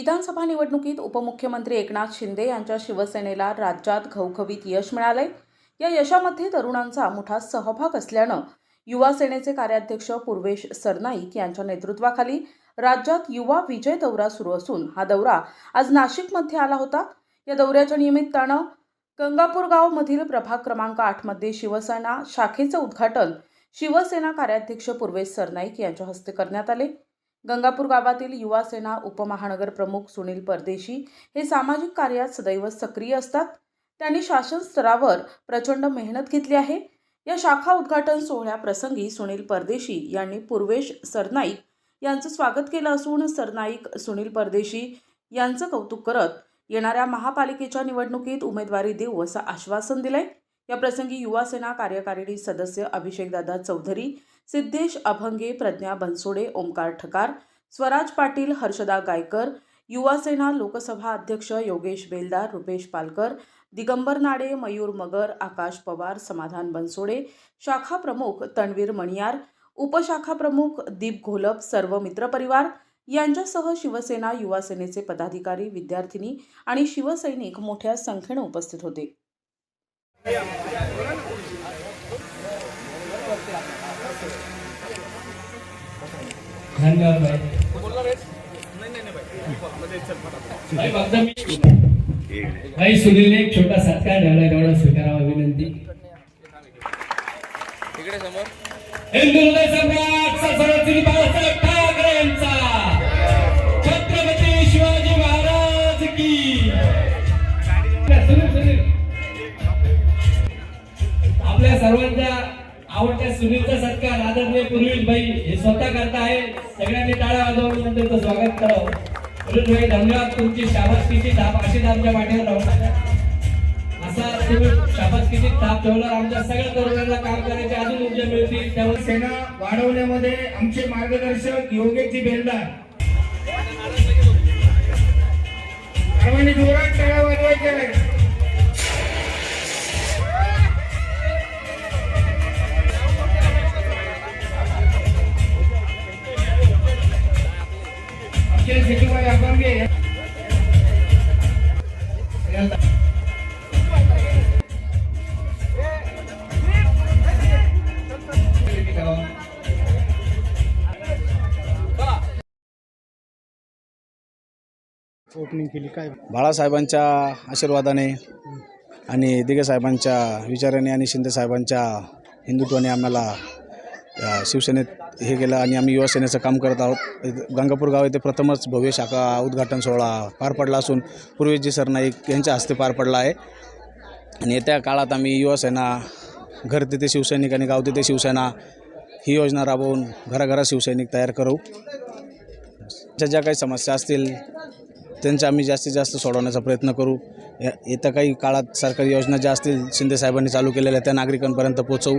विधानसभा निवडणुकीत उपमुख्यमंत्री एकनाथ शिंदे यांच्या शिवसेनेला राज्यात घवघवीत यश मिळालंय. या यशामध्ये तरुणांचा मोठा सहभाग असल्यानं युवा सेनेचे कार्याध्यक्ष पूर्वेश सरनाईक यांच्या नेतृत्वाखाली राज्यात युवा विजय दौरा सुरू असून हा दौरा आज नाशिकमध्ये आला होता. या दौऱ्याच्या निमित्तानं गंगापूर गावमधील प्रभाग क्रमांक आठमध्ये शिवसेना शाखेचं उद्घाटन शिवसेना कार्याध्यक्ष पूर्वेश सरनाईक यांच्या हस्ते करण्यात आले. गंगापूर गावातील युवा सेना उपमहानगर प्रमुख सुनील परदेशी हे सामाजिक कार्यात सदैव सक्रिय असतात. त्यांनी शासन स्तरावर प्रचंड मेहनत घेतली आहे. या शाखा उद्घाटन सोहळ्याप्रसंगी सुनील परदेशी यांनी पूर्वेश सरनाईक यांचं स्वागत केलं असून सरनाईक सुनील परदेशी यांचं कौतुक करत येणाऱ्या महापालिकेच्या निवडणुकीत उमेदवारी देऊ असं आश्वासन दिलंय. या प्रसंगी युवा सेना कार्यकारिणी सदस्य अभिषेकदादा चौधरी सिद्धेश अभंगे प्रज्ञा बनसोडे ओमकार ठकार स्वराज पाटील हर्षदा गायकर युवासेना लोकसभा अध्यक्ष योगेश बेलदार रुपेश पालकर दिगंबर नाडे मयूर मगर आकाश पवार समाधान बनसोडे शाखा प्रमुख तणवीर मणियार उपशाखा प्रमुख दीप घोलप सर्व मित्रपरिवार यांच्यासह शिवसेना युवासेनेचे पदाधिकारी विद्यार्थिनी आणि शिवसैनिक मोठ्या संख्येनं उपस्थित होते. धन्यवाद भाई. सुनीलने एक छोटा सत्कार ठेवला तेवढा स्वीकारावा विनंती. इकडे समोर. हिंदू हृदय सम्राट सरस्वती बाळासाहेब ठाकरे यांचा छत्रपती शिवाजी महाराज की. सुनील सुनील. आपल्या सर्वांच्या आवडत्या सुनीलचा सत्कार आदरणीय पूर्वी भाई हे स्वतः करताय सगळ्यांनी टाळ्या वाजवून त्यांचं स्वागत करावं पूर्वील भाई धन्यवाद. तुमची शाबासकीची धाप अशीच आमच्या पाठीवर राहू असा तुम्ही शाबासकीची थाप ठेवणार. आमच्या सगळ्या तरुणांना काम करायची अजून ऊर्जा मिळतील. त्यावर सेना वाढवण्यामध्ये आमचे मार्गदर्शक योगेशजी बेलदार. सर्वांनी जोरात टाळ्या वाजवायच्या ओपनिंग केली काय? बाळासाहेबांच्या आशीर्वादाने आणि दिघे साहेबांच्या विचाराने आणि शिंदे साहेबांच्या हिंदुत्वाने आम्हाला शिवसेनेत हे केलं आणि आम्ही युवासेनेचं काम करत आहोत. गंगापूर गाव येथे प्रथमच भव्य शाखा उद्घाटन सोहळा पार पडला असून पूर्वेजी सरनाईक यांच्या हस्ते पार पडला आहे. आणि येत्या काळात आम्ही युवासेना घर तिथे शिवसैनिक आणि गाव तिथे शिवसेना ही योजना राबवून घराघरात शिवसैनिक तयार करू. ज्या ज्या काही समस्या असतील त्यांच्या आम्ही जास्तीत जास्त सोडवण्याचा प्रयत्न करू. या येत्या काही काळात सरकारी योजना ज्या असतील शिंदेसाहेबांनी चालू केलेल्या त्या नागरिकांपर्यंत पोचवू